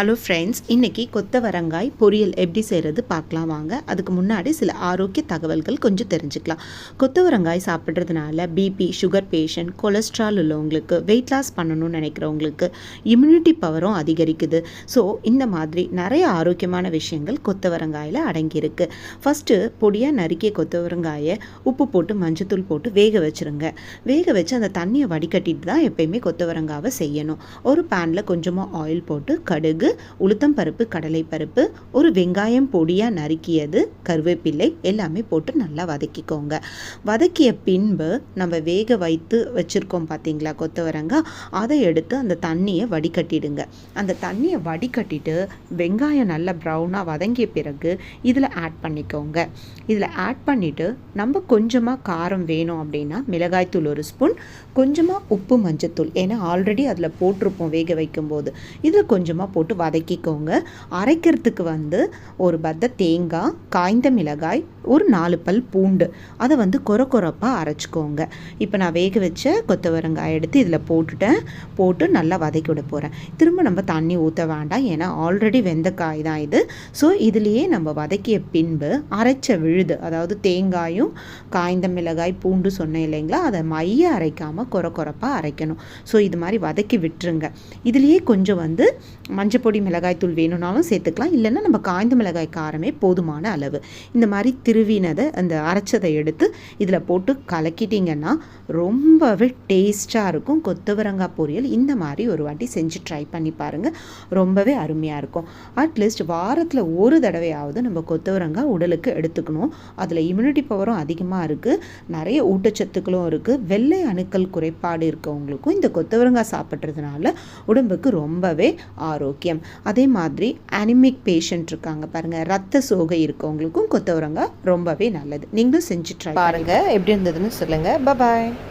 Hello friends இன்றைக்கி கொத்தவரங்காய் பொரியல் எப்படி செய்கிறது பார்க்கலாம் வாங்க. அதுக்கு முன்னாடி சில ஆரோக்கிய தகவல்கள் கொஞ்சம் தெரிஞ்சுக்கலாம். கொத்தவரங்காய் சாப்பிட்றதுனால பிபி சுகர் பேஷண்ட் கொலஸ்ட்ரால் உள்ளவங்களுக்கு வெயிட் லாஸ் பண்ணணும்னு நினைக்கிறவங்களுக்கு இம்யூனிட்டி பவரும் அதிகரிக்குது. ஸோ இந்த மாதிரி நிறைய ஆரோக்கியமான விஷயங்கள் கொத்தவரங்காயில் அடங்கியிருக்கு. ஃபஸ்ட்டு பொடியாக நறுக்கிய கொத்தவரங்காயை உப்பு போட்டு மஞ்சத்தூள் போட்டு வேக வச்சுருங்க. வேக வச்சு அந்த தண்ணியை வடிகட்டிட்டு தான் எப்பயுமே கொத்தவரங்காவை செய்யணும். ஒரு பேனில் கொஞ்சமாக ஆயில் போட்டு கடுகு உளுத்தம் பருப்பு கடலை பருப்பு ஒரு வெங்காயம் பொடியாக நறுக்கியது கருவேப்பிலை எல்லாமே போட்டு நல்லா வதக்கிக்கோங்க. வதக்கிய பின்பு நம்ம வேக வைத்து வச்சுருக்கோம் பார்த்தீங்களா கொத்தவரங்காய் அதை எடுத்து அந்த தண்ணியை வடிகட்டிடுங்க. அந்த தண்ணியை வடிகட்டிட்டு வெங்காயம் நல்லா ப்ரௌனாக வதங்கிய பிறகு இதில் ஆட் பண்ணிக்கோங்க. இதில் ஆட் பண்ணிவிட்டு நம்ம கொஞ்சமாக காரம் வேணும் அப்படின்னா மிளகாய்த்தூள் ஒரு ஸ்பூன் கொஞ்சமாக உப்பு மஞ்சத்தூள். ஏன்னா ஆல்ரெடி அதில் போட்டிருப்போம் வேக வைக்கும்போது. இதில் கொஞ்சமாக போட்டு வதக்கிக்கோங்க. அரைக்கிறதுக்கு வந்து ஒரு பத்த தேங்காய் காய்ந்த மிளகாய் ஒரு நாலு பல் பூண்டு. அதை வந்து கொர கொரப்பாக அரைச்சிக்கோங்க. இப்போ நான் வேக வச்ச கொத்தவரங்காய் எடுத்து இதில் போட்டுட்டேன். போட்டு நல்லா வதக்கி விட போகிறேன் திரும்ப நம்ம தண்ணி ஊற்ற வேண்டாம். ஏன்னா ஆல்ரெடி வெந்த காய் தான் இது. ஸோ இதுலேயே நம்ம வதக்கிய பின்பு அரைச்ச விழுது அதாவது தேங்காயும் காய்ந்த மிளகாய் பூண்டு சொன்னேன் இல்லைங்களா? அதை மைய அரைக்காமல் கொர கொரப்பாக அரைக்கணும். ஸோ இது மாதிரி வதக்கி விட்டுருங்க. இதுலேயே கொஞ்சம் வந்து மஞ்சள் மிளகாய் தூள் வேணும்னாலும் சேர்த்துக்கலாம். இல்லைன்னா நம்ம காய்ந்த மிளகாய் காரமே போதுமான அளவு. இந்த மாதிரி திருவினதை அந்த அரைச்சதை எடுத்து இதில் போட்டு கலக்கிட்டிங்கன்னா ரொம்பவே டேஸ்ட்டாக இருக்கும். கொத்தவரங்காய் பொரியல் இந்த மாதிரி ஒரு வாட்டி செஞ்சு ட்ரை பண்ணி பாருங்கள் ரொம்பவே அருமையாக இருக்கும். அட்லீஸ்ட் வாரத்தில் ஒரு தடவையாவது நம்ம கொத்தவரங்காய் உடலுக்கு எடுத்துக்கணும். அதில் இம்யூனிட்டி பவரும் அதிகமாக இருக்குது நிறைய ஊட்டச்சத்துக்களும் இருக்குது வெள்ளை அணுக்கள் குறைபாடு இருக்கவங்களுக்கும் இந்த கொத்தவரங்காய் சாப்பிட்றதுனால உடம்புக்கு ரொம்பவே ஆரோக்கியம் அதே மாதிரி அனிமிக் பேஷண்ட் இருக்காங்க பாருங்கள் ரத்த சோகை இருக்கவங்களுக்கும் கொத்தவரங்காய் ரொம்பவே நல்லது. நீங்களும் செஞ்சு ட்ரை பாருங்க எப்படி இருந்ததுன்னு சொல்லுங்க. பாய்